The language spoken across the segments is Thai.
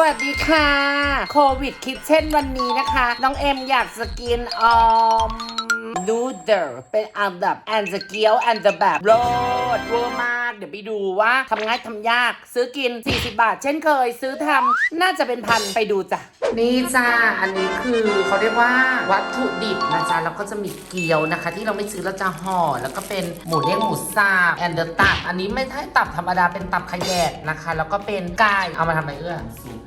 วัสดีค่ะ โควิดคิดเช่นวันนี้นะคะ น้องเอ็มอยากสกินออมนูเดอร์เป็นอันดับแอนสเกียวแอนจะแบบโรดเวอร์มาก เดี๋ยวไปดูว่าทำง่ายทำยาก ซื้อกิน 40 บาท เช่นเคย ซื้อทำน่าจะเป็นพันไปดูจ้ะ นี่จ้าอันนี้คือเขาเรียกว่าวัตถุดิบนะจ๊ะแล้วก็จะมีเกี๊ยวนะคะ ที่เราไม่ซื้อเราจะห่อแล้วก็เป็นหมูเด้งหมูสับแอนเดอร์ตับอันนี้ไม่ใช่ตับธรรมดาเป็นตับขยแยกนะคะ แล้วก็เป็นไก่เอามาทำอะไรเอื้อ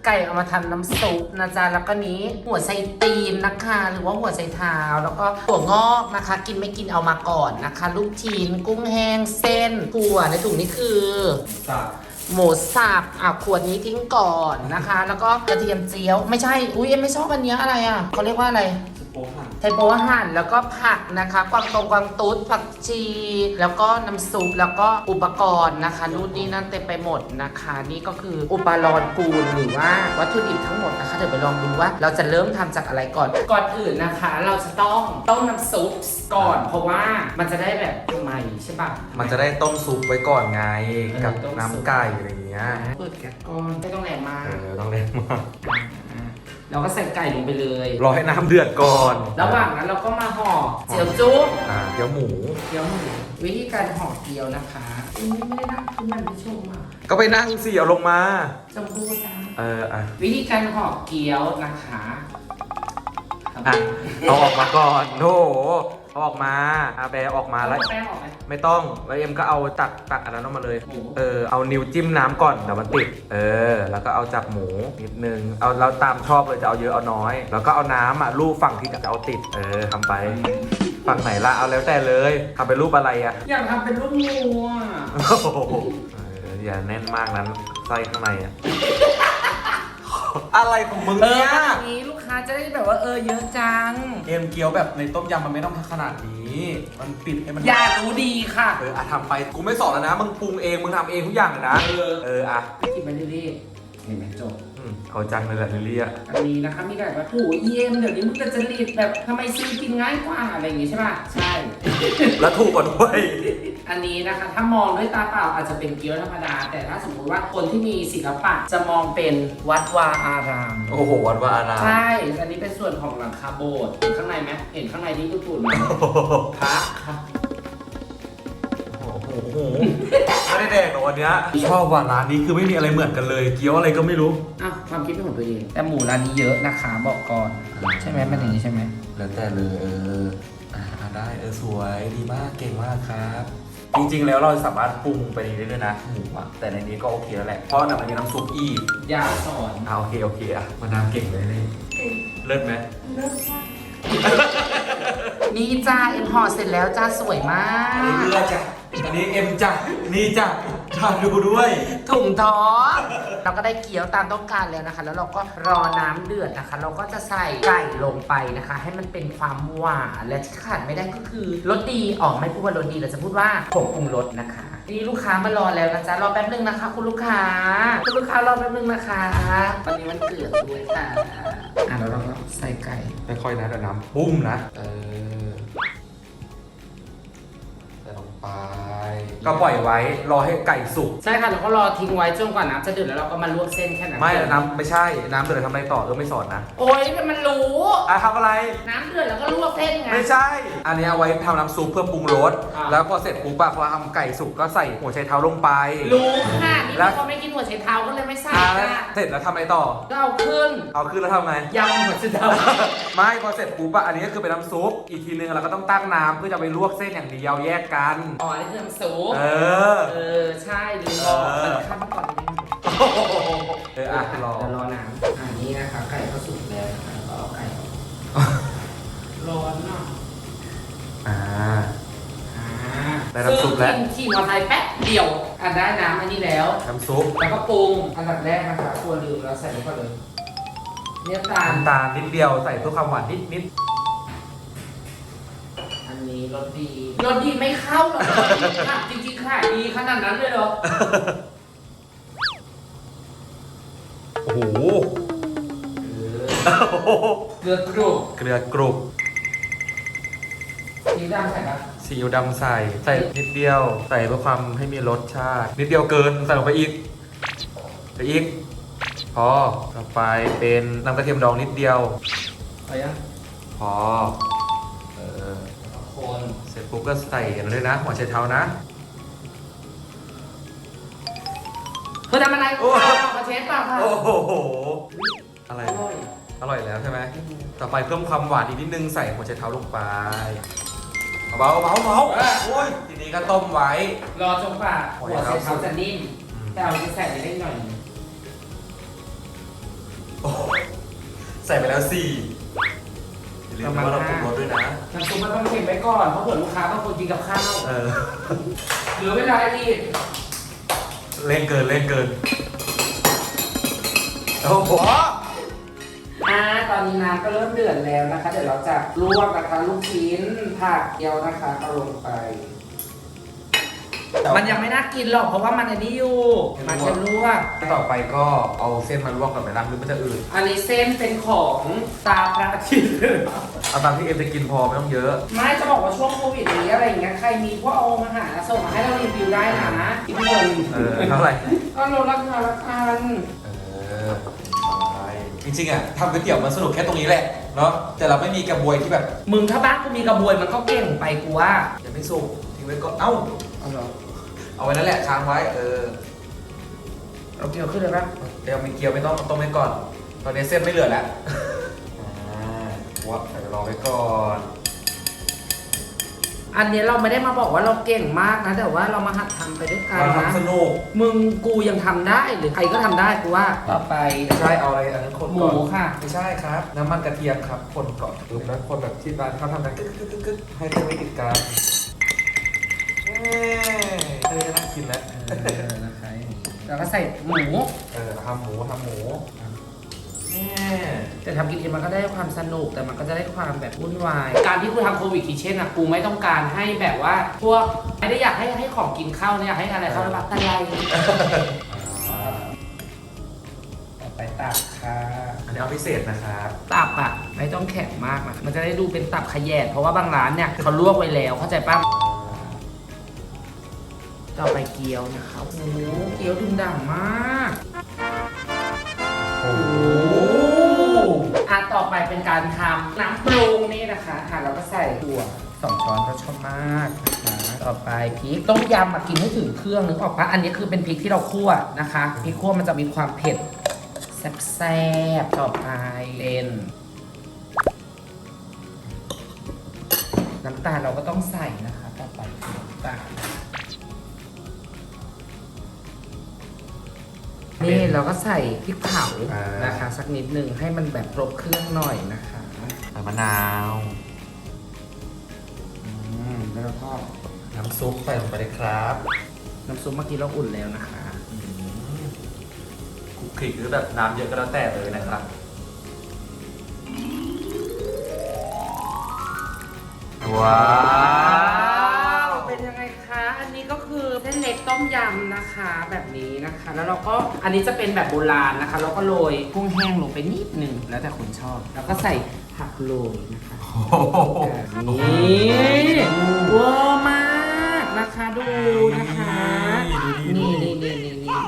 ไก่เอามาทำน้ำซุปนะจ๊ะแล้วก็นี้หัวไชตีนนะคะ หรือว่าหัวไชเท้าแล้วก็ถั่วงอกนะคะ กินไม่กินเอามาก่อนนะคะ ลูกชิ้นกุ้งแห้งเส้นถั่วในถุงนี่คือหมูสับอะขวดนี้ทิ้งก่อนนะคะ แล้วก็กระเทียมเจียว ไม่ใช่ อุ้ยเอ็มไม่ชอบอันเนี้ยอะไรอะเขาเรียกว่าอะไร ไทยโปะหั่นแล้วก็ผักนะคะกวางตรงกวางตุ๊ดผักชี แล้วก็น้ำซุปแล้วก็อุปกรณ์นะคะนู่นนี่นั่นเต็มไปหมดนะคะ นี่ก็คืออุปกรณ์กูลหรือว่าวัตถุดิบทั้งหมดนะคะเดี๋ยวไปลองดูว่า เราจะเริ่มทำจากอะไรก่อน ก่อนอื่นนะคะ เราจะต้องต้มน้ำซุปก่อน เพราะว่ามันจะได้แบบทำไมใช่ปะ มันจะได้ต้มซุปไว้ก่อนไงเออกับต้มซุป น้ำไก่อะไรอย่างเงี้ย เปิดแก๊สก่อนไม่ต้องแรงมาก เออต้องเล่นมาก เราก็ใส่ไก่ลงไปเลย รอให้น้ำเดือดก่อนระหว่างนั้นเราก็มาห่อเจียวจุ้มอ่าเดี๋ยวหมู เกี๊ยวหมูวิธีการห่อเกี๊ยวนะคะอันนี้ไม่ได้นั่งคือมันไม่ชมอะก็ไปนั่งสิเอาลงมาชมพู่จ้าเอออะวิธีการห่อเกี๊ยวนะคะ อะเอาออกมาก่อนโถ เอาออกมาอาแบออกมาแล้แล้ววแป้งออกไหมไม่ต้อง แล้วเอ็มก็เอาตักตักอันนั้นออกมาเลยหมูเออ เอานิ้วจิ้มน้ำก่อนเดี๋ยวมันติด เออ แล้วก็เอาจับหมูนิดนึง เอาเราตามชอบเลยจะเอาเยอะเอาน้อย แล้วก็เอาน้ำอะรูปฝั่งที่จะเอาติด เออทำไป ฝั่งไหนละเอาแล้วแต่เลยทำเป็นรูปอะไรอะ อยากทำเป็นรูปงูอะโอ้โหเอออย่าแน่นมากนั้นไส้ข้างในอะ อะไรของมึงเออเนี่ยแบบนี้ลูกค้าจะได้แบบว่าเออเยอะจัง เอ็มเกี๊ยวแบบในต้มยำมันไม่ต้องขนาดนี้ มันปิดให้มัน อย่ารู้ดีค่ะเอออะทำไป กูไม่สอนแล้วนะ มึงปรุงเอง มึงทำเองทุกอย่างเลยนะ เออ เอออะกินไปเรื่อยๆเห็นไหมจบอืมเอาจังเลยแหละลิลลี่อะ อันนี้นะคะมีแบบว่าโอ้ยเอ็มเดี๋ยวนี้มึงจะจริตแบบทำไมซื้อกินง่ายกว่าอะไรอย่างงี้ใช่ป่ะ ใช่ แล้วถูกกว่าด้วย อันนี้นะคะถ้ามองด้วยตาเปล่าอาจจะเป็นเกี๊ยวธรรมดา แต่ถ้าสมมุติว่าคนที่มีศิลปะจะมองเป็นวัดวาอาราม โอ้โห วันวาอารามใช่ อันนี้เป็นส่วนของหลังคาโบสถ์เห็นข้างในไหมเห็นข้างในที่ตูดๆไหมโอ้โหพระค่ะโอ้โหไม่ได้แดกหรอกวันเนี้ยชอบว่าร้านนี้คือไม่มีอะไรเหมือนกันเลย เกี๊ยวอะไรก็ไม่รู้ อ้าวความคิดเป็นของตัวเอง แต่หมูร้านนี้เยอะนะคะบอกก่อน ใช่ไหมมันอย่างนี้ใช่ไหมแล้วแต่เลยเอออ่าได้เออสวยดีมากเก่งมากครับ จริงๆ แล้วเราสามารถปรุงไปนี้ได้ด้วยนะหมูอะแต่ในนี้ก็โอเคแล้วแหละ เพราะแต่มันมีน้ำซุปอีกอย่าสอนอ่าโอเคโอเคอะมานาวเก่งเลยนี่เลิศไหมนี่จ้าเอ็มห่อเสร็จแล้วจ้าสวยมากอันนี้เลือดจ้ะอันนี้เอ็มจ้ะนี่จ้ะ จ้าดูด้วย ถุงท้องเราก็ได้เกี๊ยวตามต้องการแล้วนะคะ แล้วเราก็รอน้ำเดือดนะคะ เราก็จะใส่ไก่ลงไปนะคะ ให้มันเป็นความหวานและที่ขาดไม่ได้ก็คือรสดีอ๋อไม่พูดว่ารสดีเราจะพูดว่าผงปรุงรสนะคะ นี่ลูกค้ามารอแล้วนะจ๊ะรอแป๊บนึงนะคะ คุณลูกค้า คุณลูกค้ารอแป๊บนึงนะคะวันนี้มันเกิดด้วยค่ะอะแล้วเราก็ใส่ไก่ค่อยๆนะแต่น้ำปุ้มนะ เออ ใส่ลงไปก็ปล่อยไว้รอให้ไก่สุก ใช่ค่ะแล้วก็รอทิ้งไว้จนกว่าน้ำจะเดือดแล้วเราก็มาลวกเส้นแค่นั้นไม่น้ำไม่ใช่น้ำเดือดทำอะไรต่อเออไม่สอนนะโอ๊ยมันรู้ อะทำอะไร น้ำเดือดแล้วก็ลวกเส้นไง ไม่ใช่ อันนี้เอาไว้ทำน้ำซุปเพื่อปรุงรสอ่า แล้วพอเสร็จปุ๊บอะพอทำไก่สุกก็ใส่หัวไชเท้าลงไป รู้ค่ะนี่แล้ว เขาไม่กินหัวไชเท้าก็เลยไม่ใส่อ่าแล้วค่ะ เสร็จแล้วทำอะไรต่อ ก็เอาขึ้นเอาขึ้นแล้วทำไง ยำหัวไชเท้าไม่พอเสร็จปุ๊บอะอันนี้ก็คือเป็นน้ำซุป อีกทีนึงเราก็ต้องตั้งน้ำเพื่อจะไปลวกเส้นอย่างเดียวแยกกันอ๋อนี่คือน้ำซุปเออ เออ ใช่ลืมบอกเออมันขั้นก่อนนิดนึงเอออะรอ เดี๋ยวรอน้ำอันนี้นะคะไก่ก็สุกแล้วนะคะก็เอาไก่ออกร้อนเนาะ อ่า อ่า ได้น้ำซุปแล้ว ซึ่งขี่มอเตอร์ไซค์แป๊บเดียวอันได้น้ำอันนี้แล้ว น้ำซุปแล้วก็ปรุงอันดับแรกนะคะครัวลืมแล้วใส่ลงไปเลยเนี่ยตาลน้ำตาลนิดเดียวใส่เพื่อความหวานนิดนิดอันนี้รสดีรสดีไม่เข้าหรอกค่ะจริงๆขายดีขนาดนั้นเลยเหรอโอ้โหเออเกลือกรุบเกลือกรุบสีดำใส่ปะ ซีอิ๊วดำใส่ ใส่นิดเดียว ใส่เพื่อความให้มีรสชาติ นิดเดียวเกิน ใส่ลงไปอีกไปอีก พอต่อไปเป็นน้ำกระเทียมดองนิดเดียว ไปยังพอ เออ คนเสร็จปุ๊บก็ใส่อันนั้นด้วยนะ หัวไชเท้านะ เธอทำอะไรโอ้ มาเชฟเปล่าค่ะโอ้โห อะไร อร่อย อร่อยแล้วใช่ไหม ต่อไปเพิ่มความหวานอีกนิดนึงใส่หัวไชเท้าลงไป เบาๆเบาๆเบาๆโอ้ยทีนี้ก็ต้มไว้ รอจนกว่าหัหัววไชไชเท้าเท้าจะนิ่ม แต่เอาไปใส่ไปได้หน่อยนึงโอ้โหใส่ไปแล้วสี่อย่าลืมนะว่าเราปรุงรสด้วยนะ น้ำซุปมันต้องเค็มไว้ก่อน เพราะเผื่อลูกค้าบางคนกินกับข้าวเออ เหลือเวลาอีกเล่นเกินเล่นเกินโอ้โห อ่าตอนนี้น้ำก็เริ่มเดือดแล้วนะคะ เดี๋ยวเราจะลวกนะคะลูกชิ้นผักเกี๊ยวนะคะเอาลงไป มันยังไม่น่ากินหรอกเพราะว่ามันอันนี้อยู่มันจะลวกต่อไปก็เอาเส้นมาลวกก่อนไหมล่ะหรือมันจะอืดอันนี้เส้นเป็นของตาพระอาทิตย์ เอาตามที่เอ็มจะกินพอไม่ต้องเยอะ ไม่จะบอกว่าช่วงโควิดนี้อะไรอย่างเงี้ยใครมีพวกเอามาหาส่งมาให้เรารีวิวได้นะอีกเงินเออเท่าไหร่ก็ลดราคาละกันเออไปจ ริงๆอะทำก๋วยเตี๋ยวมันสนุกแค่ตรงนี้แหละเนาะแต่เราไม่มีกระบวยที่แบบมึงถ้าบ้านกูมีกระบวยมันก็เก่งไปกูว่ายังไม่สุกทิ้งไว้ก่อนเอ้าเอาเหรอเอาไว้นั่นแหละค้างไว้เออเอาเกี่ยวขึ้นเลยปะเดี๋ยวมีเกี๊ยวไม่ต้องต้มไว้ก่อน ตอนนี้เส้นไม่เหลือแล้วอ่าวัดใส่รอไว้ก่อน อันนี้เราไม่ได้มาบอกว่าเราเก่งมากนะ แต่ว่าเรามาหัดทำไปด้วยกันเรานะทำสนุกมึงกูยังทำได้หรือใครก็ทำได้กูว่าต่อไปไม่ใช่เอาอะไรอันนั้นคนหก่อนมูค่ะ ไม่ใช่ครับ น้ำมันกระเทียมครับ คนก่อนปึ๊บแล้วคนแบบที่ร้านเขาทำกันกึ๊กกึ๊กกึ๊กกึ๊กให้เส้นไม่ติดกันเอ้ยเออน่ากินแล้วแล้วก็ใส่หมู เออทำหมูทำหมูแม่ แต่ทำกินเองมันก็ได้ความสนุกแต่มันก็จะได้ความแบบวุ่นวาย การที่กูทำโควิดคิเช่นอะกูไม่ต้องการให้แบบว่า พวกไม่ได้อยากให้ให้ของกินเข้าเนี่ยอยากให้อะไรเข้าแล้วแบบตะไลต่อไปตับค่ะอันนี้เอาพิเศษนะครับตับอะไม่ต้องแข็งมากนะมันจะได้ดูเป็นตับขยแยดเพราะว่าบางร้านเนี่ยเขาลวกไว้แล้วเข้าใจป่ะต่อไปเกี๊ยวนะครับโอ้โหเกี๊ยวดึงดังมากโอ้ะต่อไปเป็นการทำน้ำปรุงนี่นะคะอะเราก็ใส่ถั่วสองช้อนก็ชอบมากนะคะต่อไปพริกต้มยำมากินให้ถึงเครื่องนึกออกปะอันนี้คือเป็นพริกที่เราคั่วนะคะพริกคั่วมันจะมีความเผ็ดแซ่บๆต่อไปเป็นน้ำตาลเราก็ต้องใส่นะคะ ต่อไปน้ำตาล นี่เราก็ใส่พริกเผานะคะ สักนิดหนึ่งให้มันแบบครบเครื่องหน่อยนะคะ ใส่มะนาวอืมแล้วก็น้ำซุปใส่ลงไปเลยครับน้ำซุปเมื่อกี้เราอุ่นแล้วนะคะคลุกคลิกหรือแบบน้ำเยอะก็แล้วแต่เลยนะครับ ว้าว มยำนะคะแบบนี้นะคะ แล้วเราก็อันนี้จะเป็นแบบโบราณนะคะแล้วก็โรยกุ้งแห้งลงไปนิดหนึ่งแล้วแต่คนชอบ แล้วก็ใส่ผักโรยนะคะแบบนี้เวอร์มากนะคะดูนะคะ นี่นี่นี่นี่นี่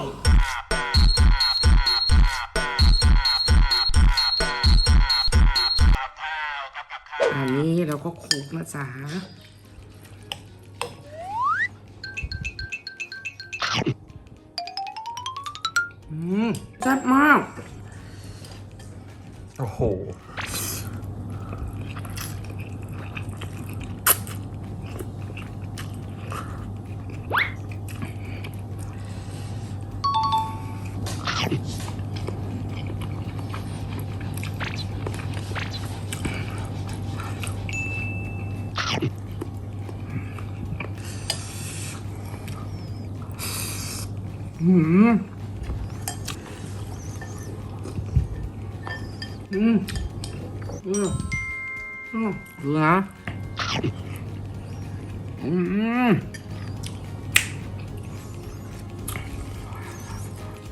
อันนี้เราก็คลุกนะจ๊ะ แซ่บมาก โอ้โห อืม อืมอืมอืมดูนะ อืม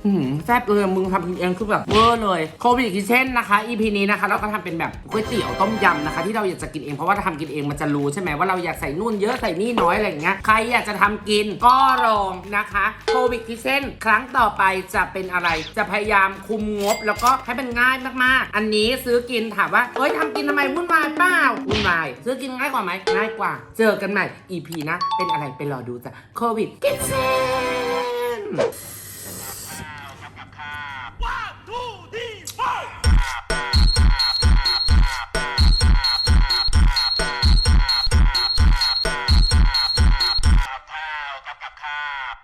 อื้อหือแซ่บเลยมึงทำกินเองคือแบบเวอร์เลยโควิดคิเช่นนะคะ EP นี้นะคะเราก็ทำเป็นแบบก๋วยเตี๋ยวต้มยำนะคะ ที่เราอยากจะกินเองเพราะว่าถ้าทำกินเองมันจะรู้ใช่ไหมว่าเราอยากใส่นู่นเยอะใส่นี่น้อยอะไรอย่างเงี้ยใครอยากจะทำกินก็ลองนะคะโควิดคิเช่นครั้งต่อไปจะเป็นอะไร จะพยายามคุมงบ แล้วก็ให้มันง่ายมากๆ อันนี้ซื้อกินถามว่าเฮ้ยทำกินทำไมวุ่นวายเปล่าวุ่นวายซื้อกินง่ายกว่าไหมง่ายกว่า เจอกันใหม่ EP นะเป็นอะไรไปรอดูจ้ะโควิดคิเช่น